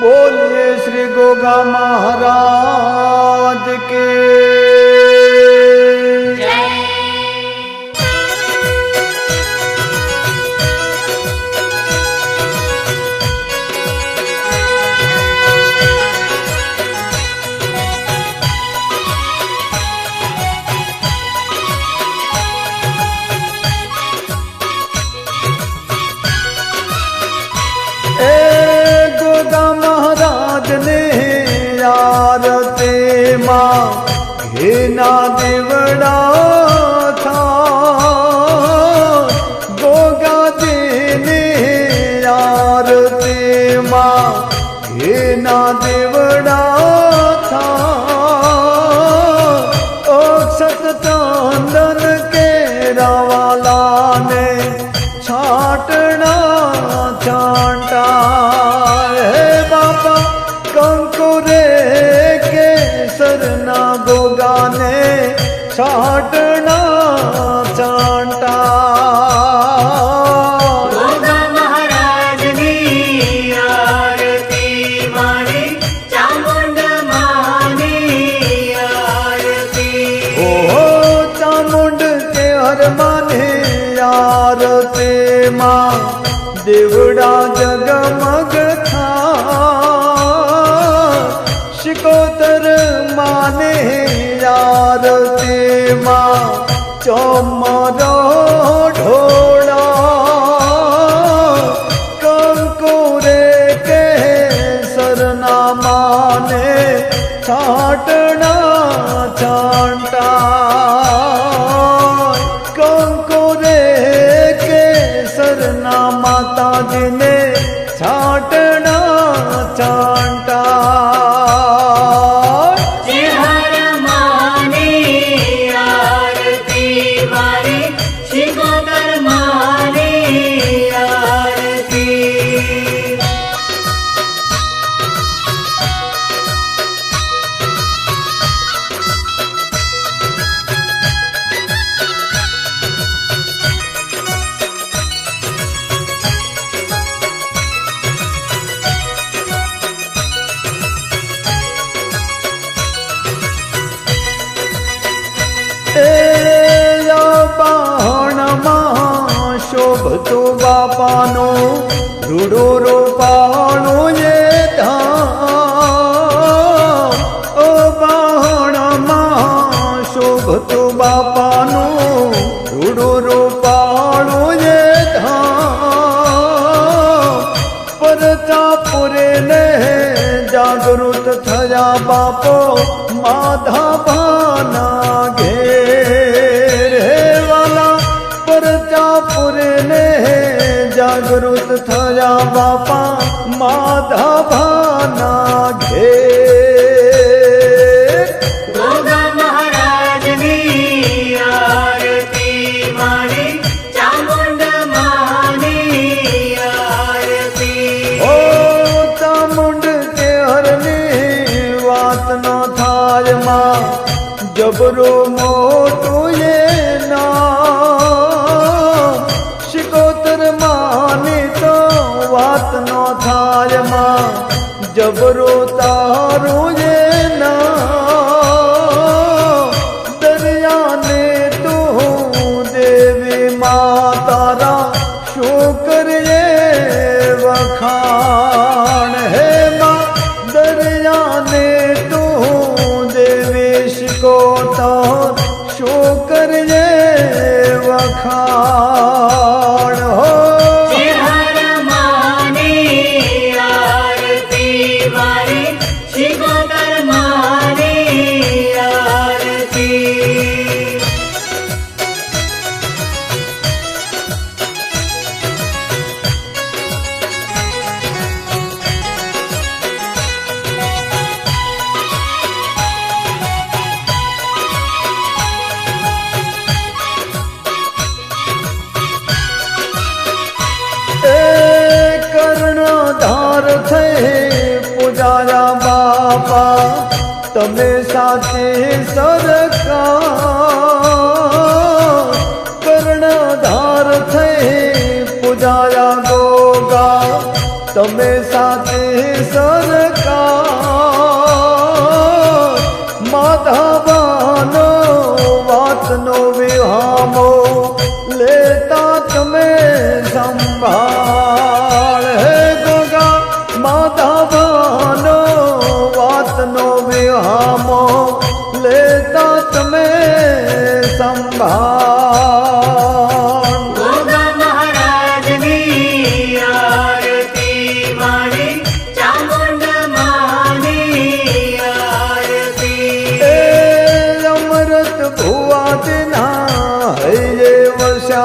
બોલીએ શ્રી ગોગા મહારાજ કે চমর શોભતો બાપાનો રૂડો રોપાણો જે ધામ. ઓ બાહણમાં શોભતો બાપાનો રૂડો રોપાણો જે ધામ. પરચા પુરે ને જાગૃત થયા બાપો માધા જાગૃત થયા બાપા માધા ભાના ઘેર ગોગા મહારાજની આરતી મારી જબરો જબરો તારું જે ના. દરિયાને તું દેવી માતારા શુક્રિયે વખાણ. હે માં, દરિયાને તું દેવી શિકોતર શુક્રિયે વખાણ. બાપા તમે સાથે સરકાર. કર્ણધાર થઈ પૂજાયા ગોગા તમે સાથે સરકાર. માધવાનો વાતનો વિહામો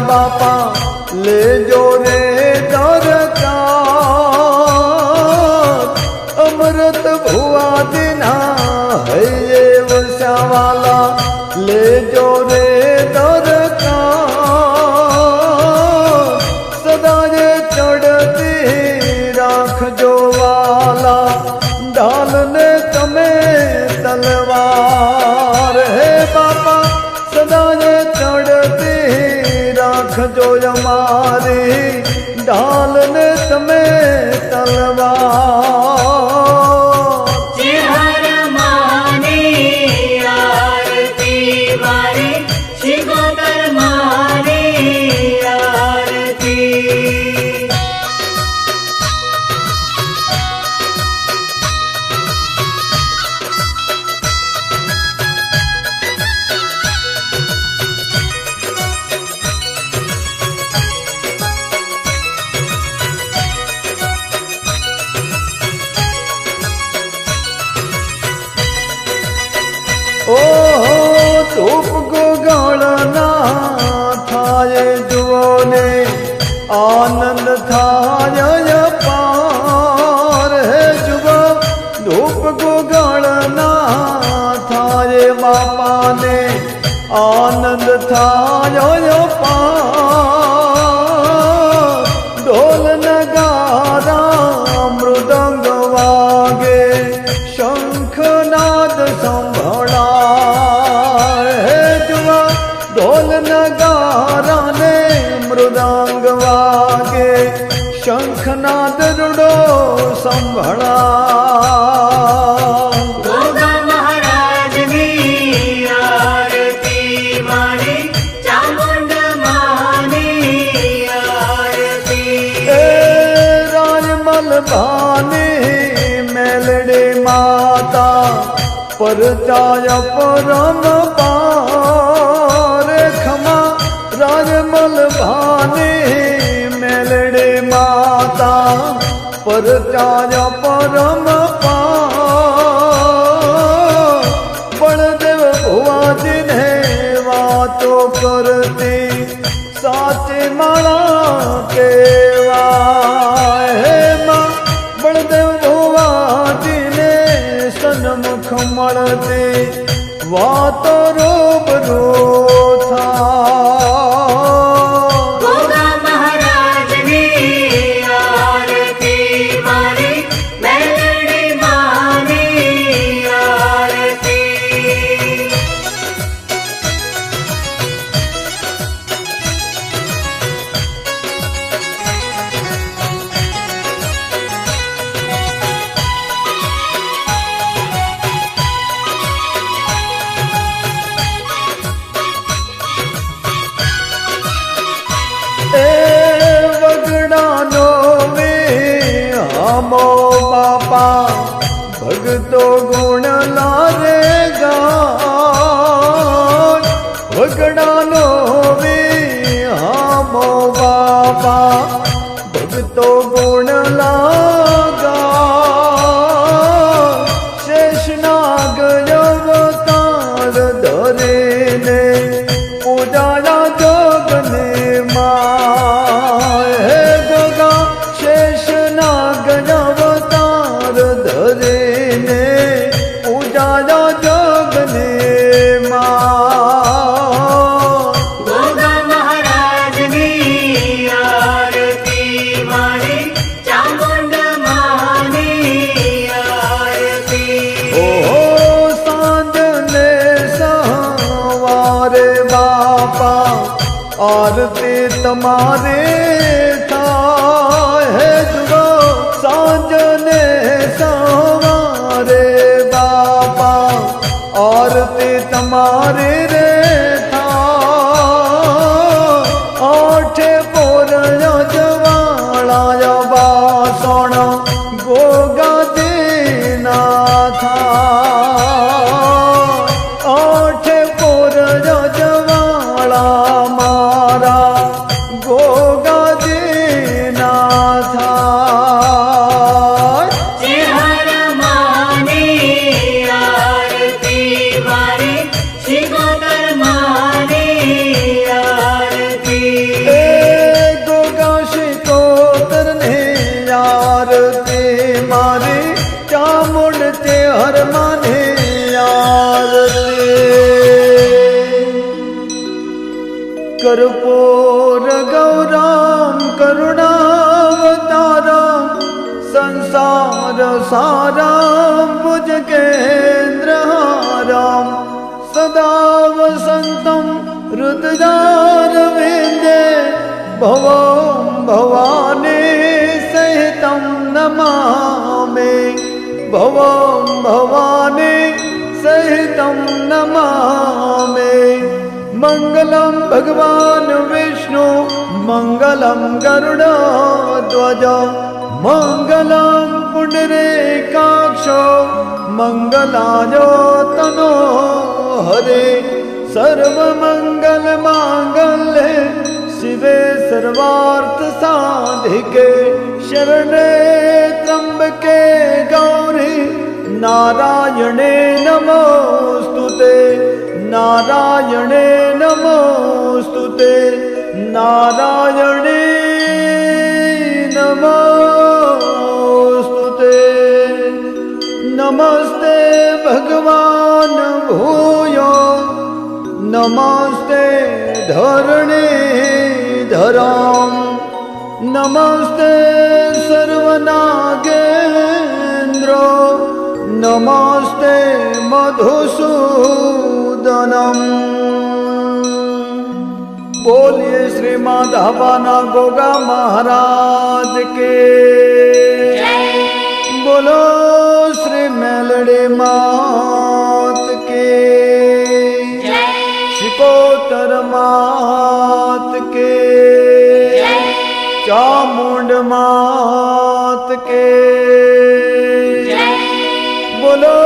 બાપા લેજો डाल ઓહો, ધૂપ ગોગળ ના થાય જુઓને, આનંદ થાય પાર હે જુઓ, ધૂપ ગોગળ ના થાય બાપાને, આનંદ થાય પાર સંભળા મેલડે માતા પર જાય પરમ પાર ખમા રાજમલ ભાને મેલડે માતા પરચાર્ય પરમ બળદેવ ભુવાજી ને વાતો કરતી સાચી માળા કે ગુણ લારે ગાન વગડાનો વે હામો બાબા ભગતો हमारे કરુણાવતારા સંસાર સારા ભુજ કેન્દ્ર હારામ સદા વસંતમ રુદદાર વેદે ભવો ભવાને સહિતમ નમામે ભવો ભવાને સહિતમ નમામે मङ्गलं भगवान् विष्णु मङ्गलं गरुडध्वज मङ्गलं पुण्डरीकाक्षो मङ्गलायो तनो हरे सर्वमङ्गलमाङ्गल्ये शिवे सर्वार्थसाधिके शरणे त्र्यम्बके गौरी नारायणे नमोऽस्तु નારાયણે નમોસ્તુ તે નારાયણે નમોસ્તુ તે નમસ્તે ભગવાન ભૂયો. નમસ્તે ધરણે ધરામ. નમસ્તે સર્વનાગેન્દ્ર. નમસ્તે મધુસૂ પૂજનમ બોલીએ શ્રી માધવાના ગોગા મહારાજ કે બોલો શ્રી મેલડી માત કે શિકોતર માત કે ચામુંડ માત કે બોલો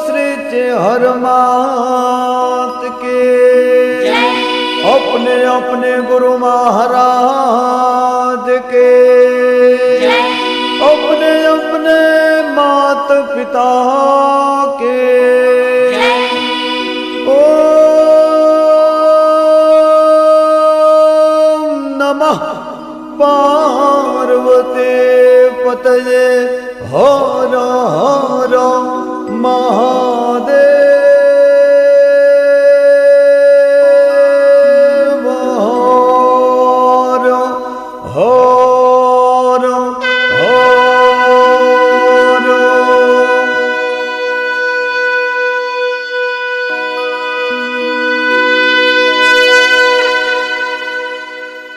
શ્રી ચેહર માત अपने गुरु महाराज के अपने अपने मात पिता के ओ नमः पार्वती पतये हर हर महा